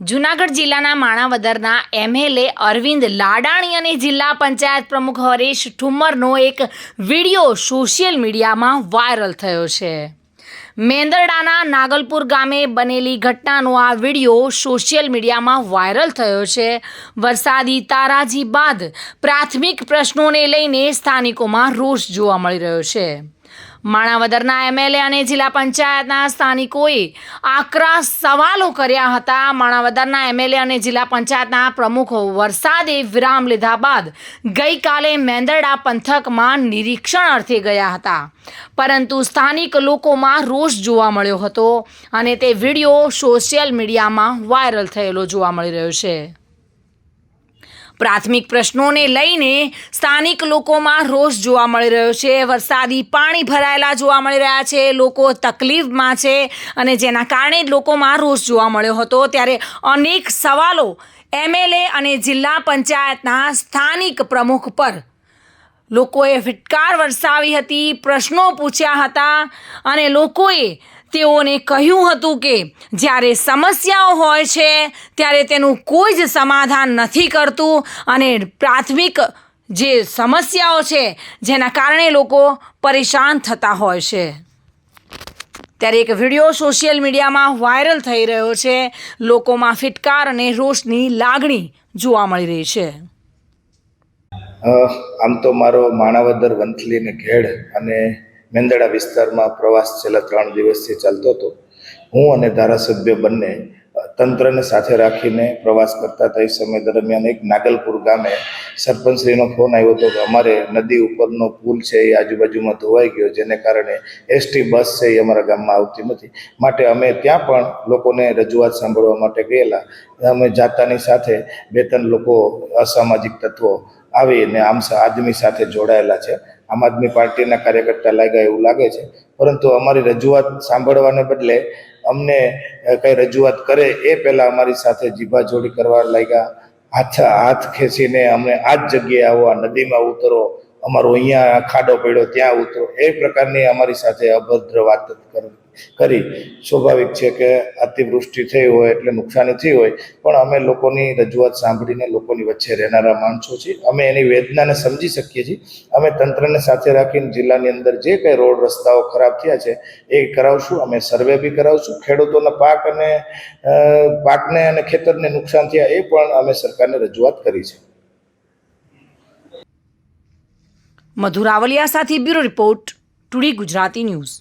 જૂનાગઢ જિલ્લાના માણાવદરના એમએલએ અરવિંદ લાડાણી અને જિલ્લા પંચાયત પ્રમુખ હરેશ ઠુમ્મરનો એક વીડિયો સોશિયલ મીડિયામાં વાયરલ થયો છે. મેંદરડાના નાગલપુર ગામે બનેલી ઘટનાનો આ વીડિયો સોશિયલ મીડિયામાં વાયરલ થયો છે. વરસાદી તારાજી બાદ પ્રાથમિક પ્રશ્નોને લઈને સ્થાનિકોમાં રોષ જોવા મળી રહ્યો છે. માણાવદરના એમએલએ અને જિલ્લા પંચાયતના સ્થાનિકોએ આકરા સવાલો કર્યા હતા. માણાવદરના એમએલએ અને જિલ્લા પંચાયતના પ્રમુખો વરસાદે વિરામ લીધા બાદ ગઈકાલે મેંદરડા પંથકમાં નિરીક્ષણ અર્થે ગયા હતા. પરંતુ સ્થાનિક લોકોમાં રોષ જોવા મળ્યો હતો અને તે વીડિયો સોશિયલ મીડિયામાં વાયરલ થયેલો જોવા મળી રહ્યો છે. પ્રાથમિક પ્રશ્નોને લઈને સ્થાનિક લોકોમાં રોષ જોવા મળી રહ્યો છે. વરસાદી પાણી ભરાયેલા જોવા મળી રહ્યા છે. લોકો તકલીફમાં છે અને જેના કારણે લોકોમાં રોષ જોવા મળ્યો હતો. ત્યારે અનેક સવાલો એમએલએ અને જિલ્લા પંચાયતના સ્થાનિક પ્રમુખ પર લોકોએ ફિટકાર વરસાવી હતી. પ્રશ્નો પૂછ્યા હતા અને લોકોએ તેઓને કહ્યું હતું કે, જ્યારે સમસ્યાઓ હોય છે, ત્યારે તેનું કોઈ જ સમાધાન નથી કરતું અને પ્રાથમિક જે સમસ્યાઓ છે, જેના કારણે લોકો પરેશાન થતા હોય છે. ત્યારે એક વીડિયો સોશિયલ મીડિયામાં વાયરલ થઈ રહ્યો છે. લોકોમાં ફિટકાર અને રોષની લાગણી જોવા મળી રહી છે. આમ તો મારો માણાવદર વંથલી અને ઘેડ અને મેંદડા વિસ્તારમાં પ્રવાસ છેલ્લા ત્રણ દિવસથી ચાલતો હતો. હું અને ધારાસભ્ય બંને તંત્રને સાથે રાખીને પ્રવાસ કરતા હતા. એ સમય દરમિયાન એક નાગલપુર ગામે સરપંચશ્રીનો ફોન આવ્યો હતો કે અમારે નદી ઉપરનો પુલ છે એ આજુબાજુમાં ધોવાઈ ગયો, જેને કારણે એસટી બસ છે એ અમારા ગામમાં આવતી નથી. માટે અમે ત્યાં પણ લોકોને રજૂઆત સાંભળવા માટે ગયેલા. અમે જાતાની સાથે બે ત્રણ લોકો અસામાજિક તત્વો આવીને આમ આદમી સાથે જોડાયેલા છે. આમ આદમી પાર્ટીના કાર્યકર્તા લાગ્યા એવું લાગે છે. પરંતુ અમારી રજૂઆત સાંભળવાને બદલે અમને કંઈ રજૂઆત કરે એ પહેલાં અમારી સાથે જીભાજોડી કરવા લાગ્યા. હાથ હાથ ખેંચીને અમને આ જ જગ્યાએ આવો, આ નદીમાં ઉતરો, અમારો અહીંયા ખાડો પડ્યો, ત્યાં ઉતરો. એ પ્રકારની અમારી સાથે અભદ્ર વાત કર- કરી. સ્વાભાવિક છે કે અતિવૃષ્ટિ થઈ હોય એટલે નુકસાની થઈ હોય, પણ અમે લોકોની રજૂઆત સાંભળીને લોકોની વચ્ચે રહેનારા માણસો છીએ. અમે એની વેદનાને સમજી શકીએ છીએ. અમે તંત્રને સાથે રાખીને જિલ્લાની અંદર જે કંઈ રોડ રસ્તાઓ ખરાબ થયા છે એ કરાવશું. અમે સર્વે બી કરાવશું. ખેડૂતોના પાક અને પાકને અને ખેતરને નુકસાન થયા એ પણ અમે સરકારને રજૂઆત કરી છે. મધુરાવલિયા સાથે bureau report, today Gujarati news.